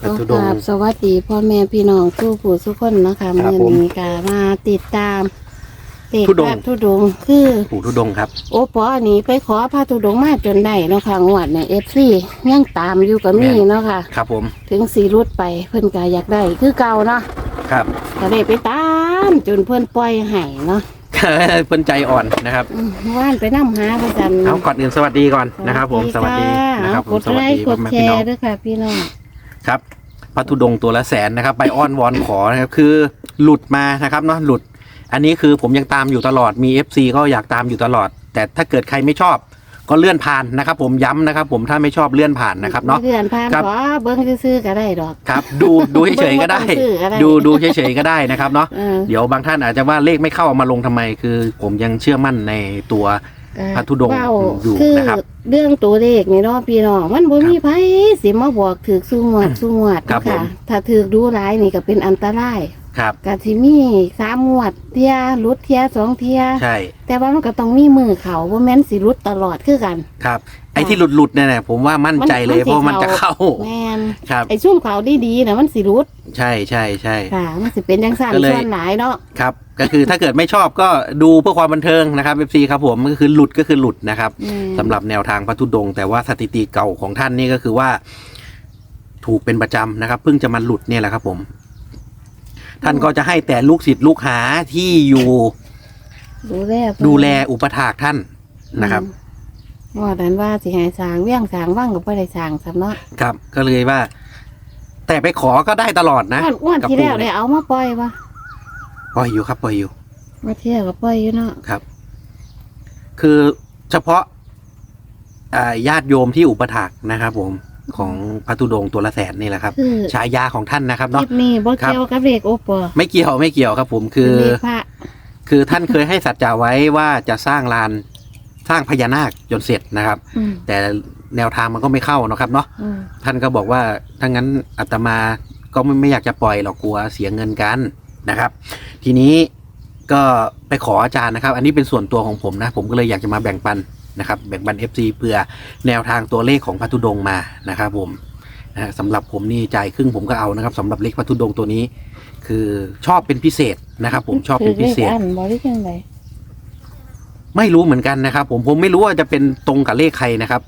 พระธุดกงราบค์สวัสดีพ่อแม่พี่น้องผู้ผู้ทุกคนเนาะคะครับเมื่อนี้ก็มาติดตามเด็กธุดงค์ พระธุดงค์คือ ปู่ธุดงค์ครับโอปออันนี้ไปขอพระธุดงค์มาจนได้เนาะค่ะงวดเนี่ยเอฟซียังตามอยู่กับมีเนาะค่ะ ครับผมถึงสีรุดไปเพิ่นก็อยากได้คือเก่าเนาะครับ ก็ได้ไปตามจนเพิ่นปล่อยให้เนาะเพิ่นใจอ่อนนะครับอืมว่านไปนํหาประจันเอาก่อนอื่นสวัสดีก่อนนะครับ ผมสวัสดีนะครับผมกดสวัไลสดีค์กพ่อดแม่แชพี่น้องร์ด้วยค่ะ พี่น้องครับ พระธุดงค์ตัวละแสนนะครับ ไปอ้อนวอนขอนะครับ คือหลุดมานะครับเนาะหลุด อันนี้คือผมยังตามอยู่ตลอดมี FC ก็อยากตามอยู่ตลอด แต่ถ้าเกิดใครไม่ชอบ ก็เลื่อนผ่านนะครับ ผมย้ำนะครับ ผมถ้าไม่ชอบเลื่อนผ่านนะครับเนาะ เดือนผ่านครับ ขอเบิ้งซื้อๆก็ได้ดอก ครับ ดูดูเฉยๆก็ได้บ่ต้องซื้อก็ได้ ดูดูเฉยๆก็ได้นะครับเนาะ เออ เดี๋ยวบางท่านอาจจะว่าเลขไม่เข้าเอามาลงทำไมคือ ผมยังเชื่อมั่นในตัว พระธุดงค์เว้าอยู่คือนะครับ เรื่องตัวเลขนี่เนาะพี่น้องมันบ่มีไผสิมาบอกถือสู้งวดสู้งวดครับค่ะผม ถ้าถือดูหลายนี่ก็เป็นอันตรายครับ ก็สิมีสามงวดเที่ยรุดเที่ยสองเที่ยใช่แต่ว่ามันก็ต้องมีมือเขาบ่แม่นสิรุดตลอดคือกัน ครับ ไอ้ที่หลุดหลุดๆเนี่ยนะผมว่ามั่นใจเลยมันเพราะมันจะเข้า แม่นครับ ไอ้ซุ่มเขาดีๆน่ะมันสิรุดใช่ใช่ใช่ ค่ะ มันสิเป็นจังซั่นก็เลย ส่วนหลายเนาะครับ ก็คือถ้าเกิดไม่ชอบก็ดูเพื่อความบันเทิงนะครับ FC ครับผมก็คือหลุดก็คือหลุดนะครับอืม สำหรับแนวทางพระธุดงค์แต่ว่าสถิติเก่าของท่านนี่ก็คือว่า ถูกเป็นประจำนะครับเพิ่งจะมาหลุดเนี่ยแหละครับผม ท่านก็จะให้แต่ลูกศิษย์ลูกหาที่อยู่ดูแลเพิ่นดูแลอุปถากท่านนะครับ อืมว่าดันว่าสิให้สร้างเวียงสร้างว่างก็บ่ได้สร้างซ้ำเนาะครับ ก็เลยว่า แต่ไปขอก็ได้ตลอดนะอ้วนอ้วนกับที่แล้วปู่ได้เนี่ยเอามาปล่อยปะ ปล่อยอยู่ครับปล่อยอยู่มาเที่ยวก็ปล่อยอยู่เนาะครับ คือเฉพาะอ่าญาติโยมที่อุปถากนะครับ ผมของพระธุดงค์ตัวละแสนนี่แหละครับ คือฉายาของท่านนะครับคลิเนาะ ปนี้บ่เกี่ยวกับเลขโอปอไม่เกี่ยวไม่เกี่ยวครับ ผมคือ เป็นเลขพระ คือท่านเคยให้สัจจะไว้ว่าจะสร้างลานสร้างพญานาคจนเสร็จนะครับ อืมแต่แนวทางมันก็ไม่เข้านะครับเนาะอืมท่านก็บอกว่าถ้างั้นอาตมาก็ไม่ไม่อยากจะปล่อยหรอกกลัวเสียเงินกัน นะครับ ทีนี้ก็ไปขออาจารย์นะครับ อันนี้เป็นส่วนตัวของผมนะ ผมก็เลยอยากจะมาแบ่งปันนะครับ แบ่งปัน FC เพื่อแนวทางตัวเลขของพัทุดงค์มานะครับผมนะฮะสำหรับผมนี่จ่ายครึ่งผมก็เอานะครับสำหรับเลขพัทุดงค์ตัวนี้ คือชอบเป็นพิเศษนะครับ ผมชอบเป็นพิเศษคือลขอันบ่ได้จังไดไม่รู้เหมือนกันนะครับ ผมผมไม่รู้ว่าจะเป็นตรงกับเลขใครนะครับ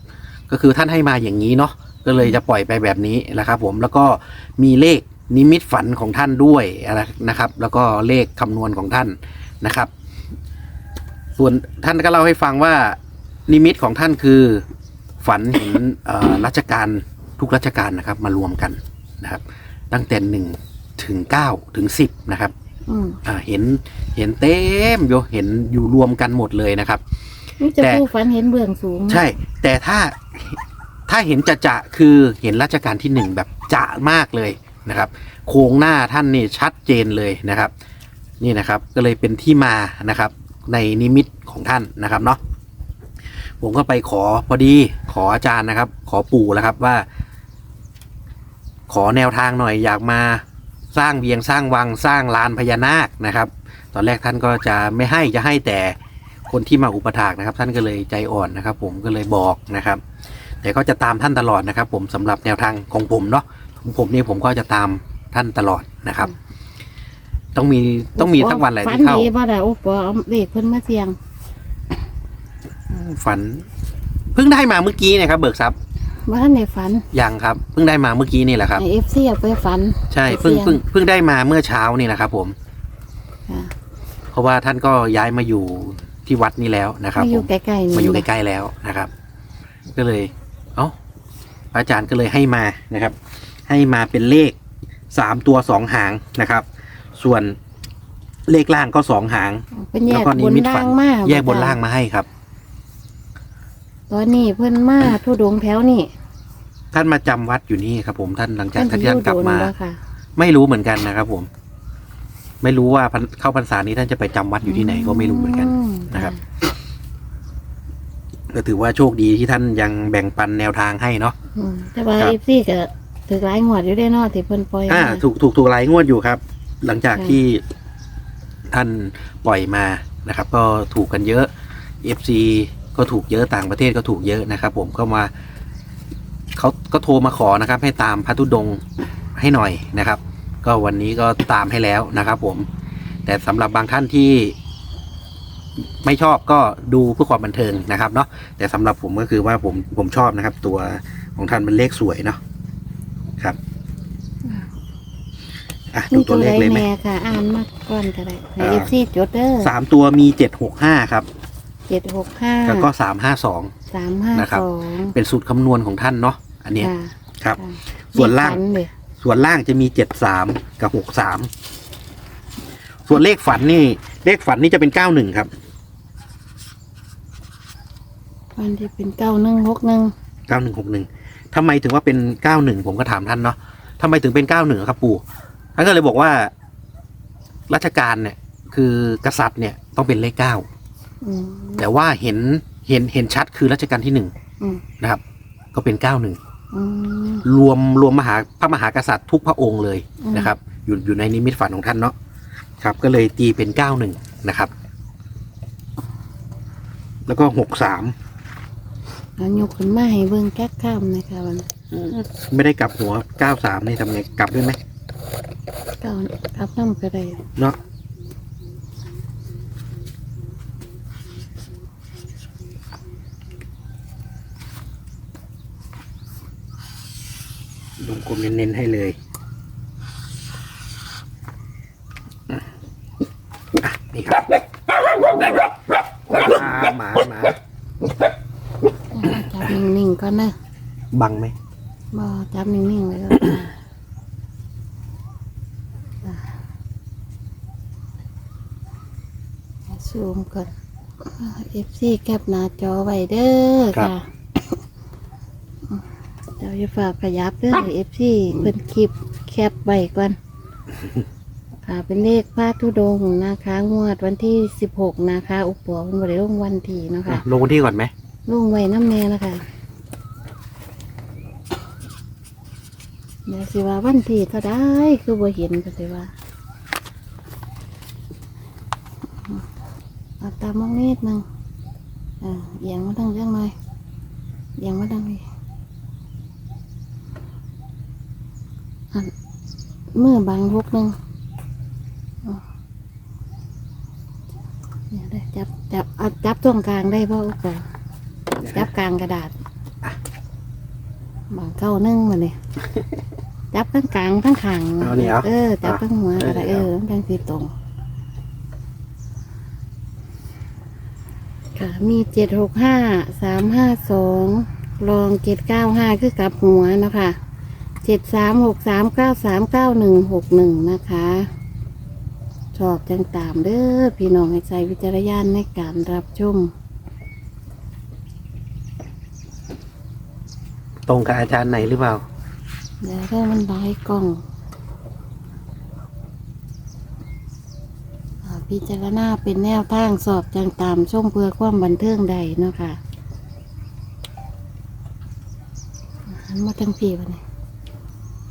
ก็คือท่านให้มาอย่างนี้เนาะก็เลยจะปล่อยไปแบบนี้นะครับ ผมแล้วก็มีเลข นิมิตฝันของท่านด้วยนะครับ แล้วก็เลขคำนวณของท่านนะครับ ส่วนท่านก็เล่าให้ฟังว่านิมิตของท่านคือฝันเห็นเอ่อรัชการทุกรัชการนะครับ มารวมกันนะครับ ตั้งแต่หนึ่งถึงเก้าถึงสิบนะครับอืมอ่าเห็นเห็นเต็มอยู่เห็นอยู่รวมกันหมดเลยนะครับนี่จะแต่ผู้ฝันเห็นเบื้องสูง ใช่ แต่ถ้าถ้าเห็นจะจะๆคือเห็นรัชกาลที่หนึ่งแบบจะมากเลย นะครับ โครงหน้าท่านนี่ชัดเจนเลยนะครับ นี่นะครับก็เลยเป็นที่มานะครับ ในนิมิตของท่านนะครับเนาะผมก็ไปขอพอดีขออาจารย์นะครับ ขอปู่แล้วครับว่า ขอแนวทางหน่อยอยากมาสร้างเวียงสร้างวังสร้างลานพญานาคนะครับ ตอนแรกท่านก็จะไม่ให้จะให้แต่คนที่มาอุปถากนะครับ ท่านก็เลยใจอ่อนนะครับ ผมก็เลยบอกนะครับ แต่ก็จะตามท่านตลอดนะครับ ผมสำหรับแนวทางของผมเนาะ ของผมนี่ผมก็จะตามท่านตลอดนะครับ ต้องมีต้องมีทั้งวันแหละฝันที่เข้า ดีบ่ได้โอปอเอาเลขเพิ่นมาเสี่ยง ฝัน เพิ่งได้มาเมื่อกี้เนะครับเบิกทรัพย์บ่ทันได้ฝันยังครับ เพิ่งได้มาเมื่อกี้นี่แหละครับให้ FC เอาไปฝัน ใช่เพิ่งเพิ่งเพิ่งได้มาเมื่อเช้านี่แหละครับ ผม ค่ะ เพราะว่าท่านก็ย้ายมาอยู่ที่วัดนี้แล้วนะครับมาอผยู่ม ใกล้ๆนี่มาอยู่ใกล้ๆแล้วนะครับ ก็เลย เอ้าพระอาจารย์ก็เลยให้มานะครับ ให้มาเป็นเลขสามตัวสองหางนะครับ ส่วนเลขล่างก็สองหาง เป็นแยแล้วกก็นิบนมิตล่าฝันงมาแยกบนล่างมาให้ครับ ตอนนี้เพิ่นมาทุดงค์แถวนี่ท่านมาจำวัดอยู่นี่ครับ ผมท่านหลังจากเพิ่นท่านสิอยู่กลับโดนมาแล้วค่ะไม่รู้เหมือนกันนะครับ ผม ไม่รู้ว่าพันเข้าพรรษานี้ท่านจะไปจำวัดอยู่ที่ไหนก็ไม่รู้เหมือนกัน นะครับ ก็ถือว่าโชคดีที่ท่านยังแบ่งปันแนวทางให้เนาะ อืมแต่ว่าครับ เอฟซีก็ ถือหลายงวดอยู่ได้เนอที่เพิ่นปล่อยอ่า มา ถูกถูกถูกหลายงวดอยู่ครับ หลังจากค่ะ ที่ท่านปล่อยมานะครับ ก็ถูกกันเยอะ FC ก็ถูกเยอะต่างประเทศก็ถูกเยอะนะครับ ผมก็มาเขาก็โทรมาขอนะครับ ให้ตามพระธุดงค์ให้หน่อยนะครับ ก็วันนี้ก็ตามให้แล้วนะครับ ผม แต่สำหรับบางท่านที่ไม่ชอบก็ดูเพื่อความบันเทิงนะครับเนาะแต่สำหรับผมก็คือว่าผมผมชอบนะครับ ตัวของท่านเป็นเลขสวยเนาะ ครับอะดูนี่ตัวเลขเลยไหมแม่ค่ะ อ่านมาก่อนก็ได้ให้อ่าเอฟซีจดเด้อสามตัวมีเจ็ดหกห้าครับเจ็ดหกห้าแล้วก็สามห้าสองสามห้านะครับสองเป็นสูตรคำนวณของท่านเนาะอันเนี้ยค่ะครับ ค่ะส่วนล่าง มีฝัเลยส่วนล่างจะมีเจ็ดสามกับหกสามส่วนเลขฝันนี่ เลขฝันนี่จะเป็นเก้าหนึ่งครับวันที่เป็นเก้าหนึ่งหกหนึ่งเก้าหนึ่งหกหนึ่ง ทำไมถึงว่าเป็นเก้าหนึ่งผมก็ถามท่านเนาะทำไมถึงเป็นเก้าหนึ่งครับปู่ท่านก็เลยบอกว่ารัชกาลเนี่ย คือกษัตริย์เนี่ยต้องเป็นเลขเก้าอืมแต่ว่าเห็นเห็นเห็นชัดคือรัชกาลที่หนึ่งอืมนะครับ ก็เป็นเก้าหนึ่งอืม รวมรวมมหาพระมหากษัตริย์ทุกพระองค์เลยอืม นะครับ อยู่อยู่ในนิมิตฝันของท่านเนาะครับ ก็เลยตีเป็นเก้าหนึ่งนะครับ แล้วก็หกสาม เอายกขึ้นมาให้เบิ่งแก๊กข้ามนะคะวันไม่ได้กลับหัวเก้าสามนี่ทำไงกลับด้วยไหมเก้ากับน้ำก็ได้เนาะลงกลมเน้นๆให้เลยอะอะนี่ครับอ่าหมาหมา จับ นิ่งๆก่อนนะบังไหมบ่จับนิ่งๆไว้แล้วซูมก่อนเอฟซีแคปหน้าจอไว้เด้อค่ะเดี๋ยวจะฝากขยับเด้อเอฟซีเพิ่นคลิปแคปไว้ก่อน ค่ะเป็นเลขพระธุดงค์นะคะ งวดวันที่สิบหกนะคะ อุปโภคบริลงวันทีเนาะอะคะลงวันที่ก่อนไหมลงไว้น้ำแน่นะคะ เดี๋ยวสิว่าวันที่เท่าได้คือบ่เห็นก็สิว่าเอาตามมองนิดนึงอ่าเอียงมาทางเรื่องหน่อยเอียงมาทางนี้อันเมื่อบางพกหนึ่งได้จับจับจับตรงกลางได้ป่ะอุปกรณ์จับกลางกระดาษ บางเก้านึ่งมาเลยจับทั้งกลางทั้งขางเอานี่เอา เออจับทั้งหัวกระดาษเอเอออทั้งสีตรง ค่ะ มีเจ็ดหกห้าสามห้าสองรองเจ็ดเก้าห้าคือกลับหัวนะคะเจ็ดสามหกสามเก้าสามเก้าหนึ่งหกหนึ่งนะคะ ชอบจังตามเด้อพี่น้องให้ใช้วิจารณญาณในการรับชม ตรงกับอาจารย์ไหนหรือเปล่า เดี๋ยวถ้ามันบายกล้องอ่าพิจารณาเป็นแนวทางสอบจังตามช่วงเพื่อความบันเทิงใดเนาะค่ะหันมาทั้งพี่วันนี้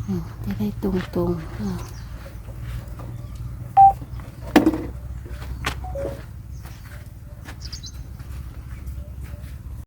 อืมจะได้ตรงตรงๆอ่า